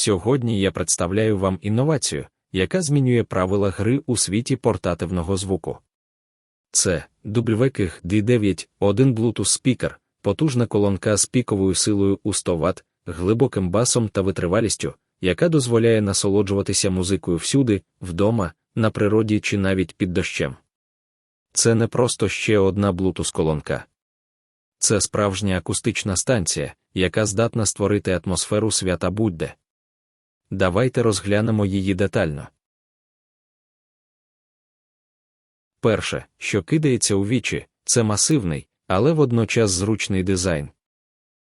Сьогодні я представляю вам інновацію, яка змінює правила гри у світі портативного звуку. Це WKIG D9, один Bluetooth спікер, потужна колонка з піковою силою у 100 Вт, глибоким басом та витривалістю, яка дозволяє насолоджуватися музикою всюди, вдома, на природі чи навіть під дощем. Це не просто ще одна Bluetooth колонка. Це справжня акустична станція, яка здатна створити атмосферу свята будь-де. Давайте розглянемо її детально. Перше, що кидається у вічі, це масивний, але водночас зручний дизайн.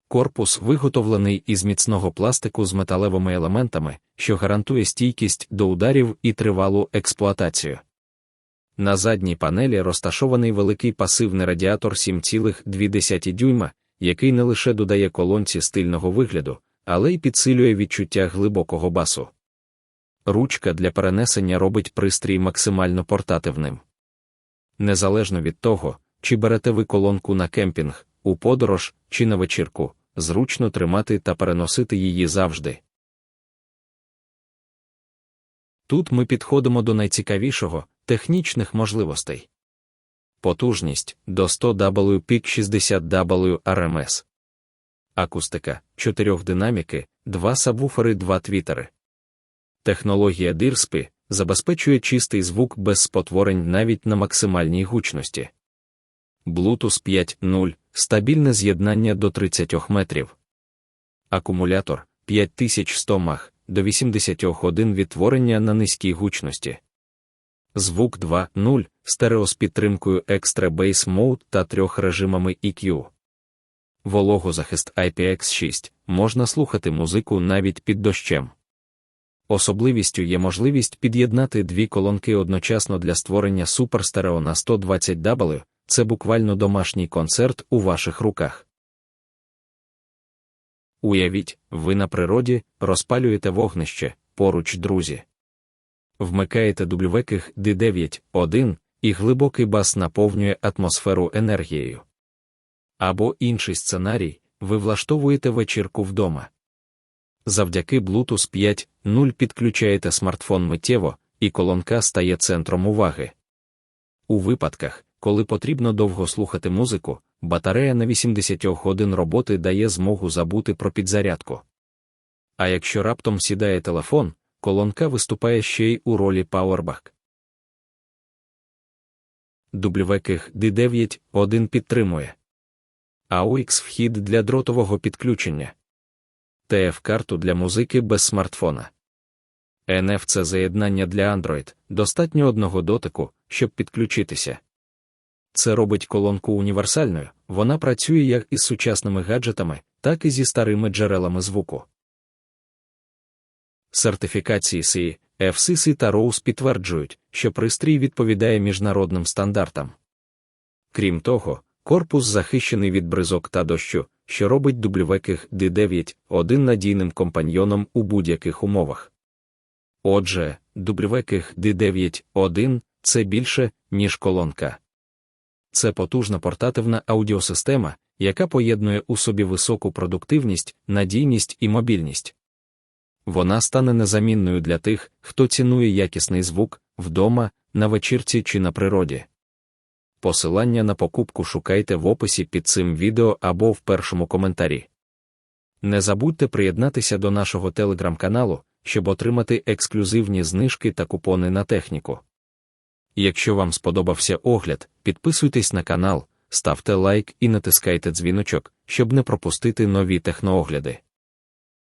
Корпус виготовлений із міцного пластику з металевими елементами, що гарантує стійкість до ударів і тривалу експлуатацію. На задній панелі розташований великий пасивний радіатор 7,2 дюйма, який не лише додає колонці стильного вигляду, але й підсилює відчуття глибокого басу. Ручка для перенесення робить пристрій максимально портативним. Незалежно від того, чи берете ви колонку на кемпінг, у подорож чи на вечірку, зручно тримати та переносити її завжди. Тут ми підходимо до найцікавішого технічних можливостей. Потужність до 100 W пік 60 W RMS. Акустика 4 динаміки, 2 сабвуфери, 2 твітери. Технологія DIRSPI забезпечує чистий звук без спотворень навіть на максимальній гучності. Bluetooth 5.0 стабільне з'єднання до 30 метрів. Акумулятор 5100 мах до 80 годин відтворення на низькій гучності. Звук 2.0 стерео з підтримкою Extra Bass Mode та трьох режимами EQ. Вологозахист IPX6 можна слухати музику навіть під дощем. Особливістю є можливість під'єднати дві колонки одночасно для створення суперстерео на 120 W, це буквально домашній концерт у ваших руках. Уявіть, ви на природі розпалюєте вогнище, поруч друзі. Вмикаєте дублювеких D9, 1, і глибокий бас наповнює атмосферу енергією. Або інший сценарій, ви влаштовуєте вечірку вдома. Завдяки Bluetooth 5.0 підключаєте смартфон миттєво, і колонка стає центром уваги. У випадках, коли потрібно довго слухати музику, батарея на 80 годин роботи дає змогу забути про підзарядку. А якщо раптом сідає телефон, колонка виступає ще й у ролі Powerback. WKIG D9 1 підтримує AUX вхід для дротового підключення, TF-карту для музики без смартфона. NFC заєднання для Android достатньо одного дотику, щоб підключитися. Це робить колонку універсальною, вона працює як із сучасними гаджетами, так і зі старими джерелами звуку. Сертифікації SI, FCC та ROSE підтверджують, що пристрій відповідає міжнародним стандартам. Крім того, корпус захищений від бризок та дощу, що робить дублювеких D9 один надійним компаньйоном у будь-яких умовах. Отже, дублювеких D9 1 це більше, ніж колонка. Це потужна портативна аудіосистема, яка поєднує у собі високу продуктивність, надійність і мобільність. Вона стане незамінною для тих, хто цінує якісний звук вдома, на вечірці чи на природі. Посилання на покупку шукайте в описі під цим відео або в першому коментарі. Не забудьте приєднатися до нашого телеграм-каналу, щоб отримати ексклюзивні знижки та купони на техніку. Якщо вам сподобався огляд, підписуйтесь на канал, ставте лайк і натискайте дзвіночок, щоб не пропустити нові техноогляди.